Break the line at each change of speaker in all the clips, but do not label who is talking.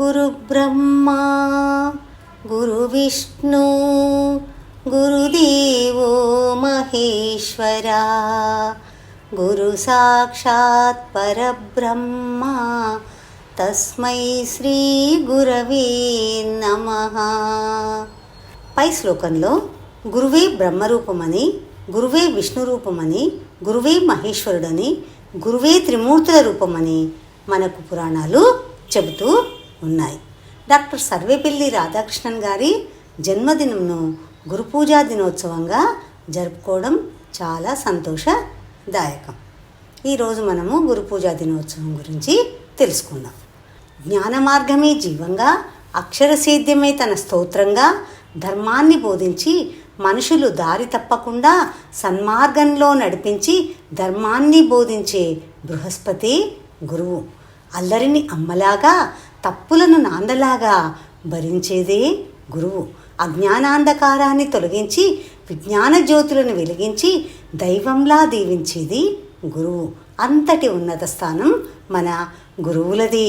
గురు విష్ణు గురుదేవో మహేశ్వర గురు సాక్షాత్ పరబ్రహ్మ తస్మై శ్రీ గురవే నమ పై శ్లోకంలో గురువే బ్రహ్మరూపమని గురువే విష్ణు రూపమని గురువే మహేశ్వరుడని గురువే త్రిమూర్తుల రూపమని మనకు పురాణాలు చెబుతూ ఉన్నాయి డాక్టర్ సర్వేపల్లి రాధాకృష్ణన్ గారి జన్మదినంను గురుపూజా దినోత్సవంగా జరుపుకోవడం చాలా సంతోషదాయకం ఈరోజు మనము గురుపూజా దినోత్సవం గురించి తెలుసుకుందాం జ్ఞాన మార్గమే జీవంగా అక్షరసేద్యమే తన స్తోత్రంగా ధర్మాన్ని బోధించి మనుషులు దారి తప్పకుండా సన్మార్గంలో నడిపించి ధర్మాన్ని బోధించే బృహస్పతి గురువు అల్లరిని అమ్మలాగా తప్పులను నాందలాగా భరించేదే గురువు అజ్ఞానాంధకారాన్ని తొలగించి విజ్ఞాన జ్యోతులను వెలిగించి దైవంలా దీవించేది గురువు అంతటి ఉన్నత స్థానం మన గురువులది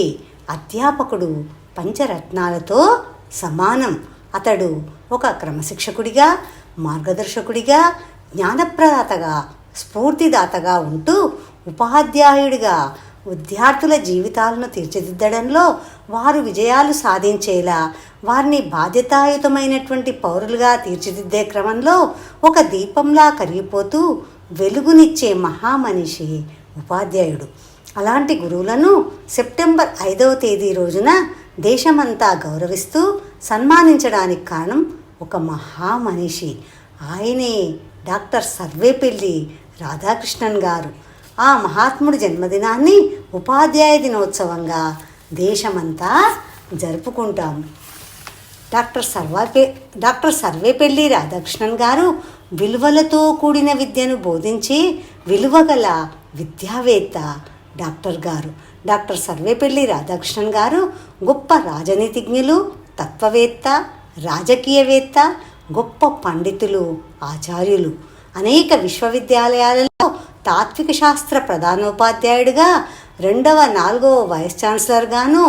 అధ్యాపకుడు పంచరత్నాలతో సమానం అతడు ఒక క్రమశిక్షకుడిగా మార్గదర్శకుడిగా జ్ఞానప్రదాతగా స్ఫూర్తిదాతగా ఉంటూ ఉపాధ్యాయుడిగా విద్యార్థుల జీవితాలను తీర్చిదిద్దడంలో వారు విజయాలు సాధించేలా వారిని బాధ్యతాయుతమైనటువంటి పౌరులుగా తీర్చిదిద్దే క్రమంలో ఒక దీపంలా కరిగిపోతూ వెలుగునిచ్చే మహామనిషి ఉపాధ్యాయుడు అలాంటి గురువులను సెప్టెంబర్ ఐదవ తేదీ రోజున దేశమంతా గౌరవిస్తూ సన్మానించడానికి కారణం ఒక మహామనిషి ఆయనే డాక్టర్ సర్వేపల్లి రాధాకృష్ణన్ గారు ఆ మహాత్ముడి జన్మదినాన్ని ఉపాధ్యాయ దినోత్సవంగా దేశమంతా జరుపుకుంటాము డాక్టర్ సర్వాపే డాక్టర్ సర్వేపల్లి రాధాకృష్ణన్ గారు విలువలతో కూడిన విద్యను బోధించి విలువగల విద్యావేత్త డాక్టర్ గారు డాక్టర్ సర్వేపల్లి రాధాకృష్ణన్ గారు గొప్ప రాజనీతిజ్ఞులు తత్వవేత్త రాజకీయవేత్త గొప్ప పండితులు ఆచార్యులు అనేక విశ్వవిద్యాలయాలలో తాత్విక శాస్త్ర ప్రధానోపాధ్యాయుడిగా రెండవ నాలుగవ వైస్ ఛాన్సలర్గాను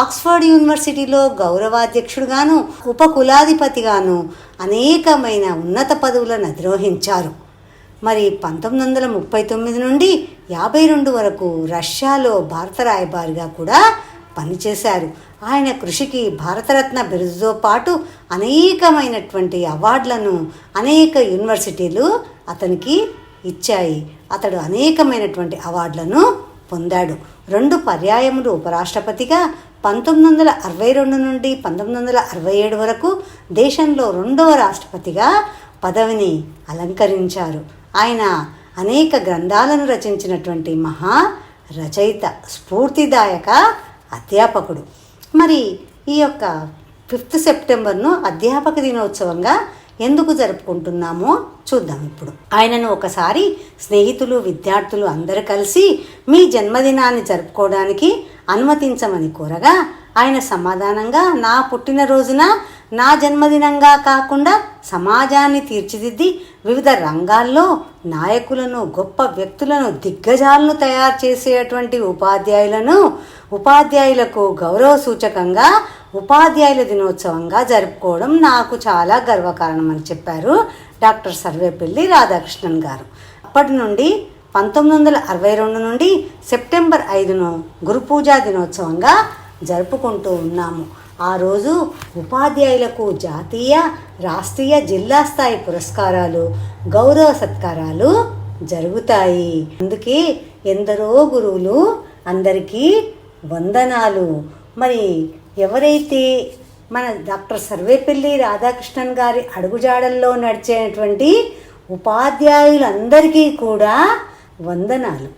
ఆక్స్ఫర్డ్ యూనివర్సిటీలో గౌరవాధ్యక్షుడుగాను ఉపకులాధిపతిగాను అనేకమైన ఉన్నత పదవులను అధిరోహించారు మరి పంతొమ్మిది వందల ముప్పై తొమ్మిది నుండి యాభై రెండు వరకు రష్యాలో భారత రాయబారిగా కూడా పనిచేశారు ఆయన కృషికి భారతరత్న బిరుదుతో పాటు అనేకమైనటువంటి అవార్డులను అనేక యూనివర్సిటీలు అతనికి ఇచ్చాయి అతడు అనేకమైనటువంటి అవార్డులను పొందాడు రెండు పర్యాయములు ఉపరాష్ట్రపతిగా పంతొమ్మిది వందల అరవై రెండు నుండి పంతొమ్మిది వందల అరవై ఏడు వరకు దేశంలో రెండవ రాష్ట్రపతిగా పదవిని అలంకరించారు ఆయన అనేక గ్రంథాలను రచించినటువంటి మహా రచయిత స్ఫూర్తిదాయక అధ్యాపకుడు మరి ఈ యొక్క ఫిఫ్త్ సెప్టెంబర్ను అధ్యాపక దినోత్సవంగా ఎందుకు జరుపుకుంటున్నామో చూద్దాం ఇప్పుడు ఆయనను ఒకసారి స్నేహితులు విద్యార్థులు అందరు కలిసి మీ జన్మదినాన్ని జరుపుకోవడానికి అనుమతించమని కోరగా ఆయన సమాధానంగా నా పుట్టినరోజున నా జన్మదినంగా కాకుండా సమాజాన్ని తీర్చిదిద్ది వివిధ రంగాల్లో నాయకులను గొప్ప వ్యక్తులను దిగ్గజాలను తయారు చేసేటువంటి ఉపాధ్యాయులను ఉపాధ్యాయులకు గౌరవ సూచకంగా ఉపాధ్యాయుల దినోత్సవంగా జరుపుకోవడం నాకు చాలా గర్వకారణం అని చెప్పారు డాక్టర్ సర్వేపల్లి రాధాకృష్ణన్ గారు అప్పటి నుండి పంతొమ్మిది వందల అరవై రెండు నుండి సెప్టెంబర్ ఐదును గురుపూజా దినోత్సవంగా జరుపుకుంటూ ఉన్నాము ఆ రోజు ఉపాధ్యాయులకు జాతీయ రాష్ట్రీయ జిల్లా స్థాయి పురస్కారాలు గౌరవ సత్కారాలు జరుగుతాయి అందుకే ఎందరో గురువులు అందరికీ వందనాలు మరి ఎవరైతే మన డాక్టర్ సర్వేపల్లి రాధాకృష్ణన్ గారి అడుగుజాడల్లో నడిచేటువంటి ఉపాధ్యాయులందరికీ కూడా వందనాలు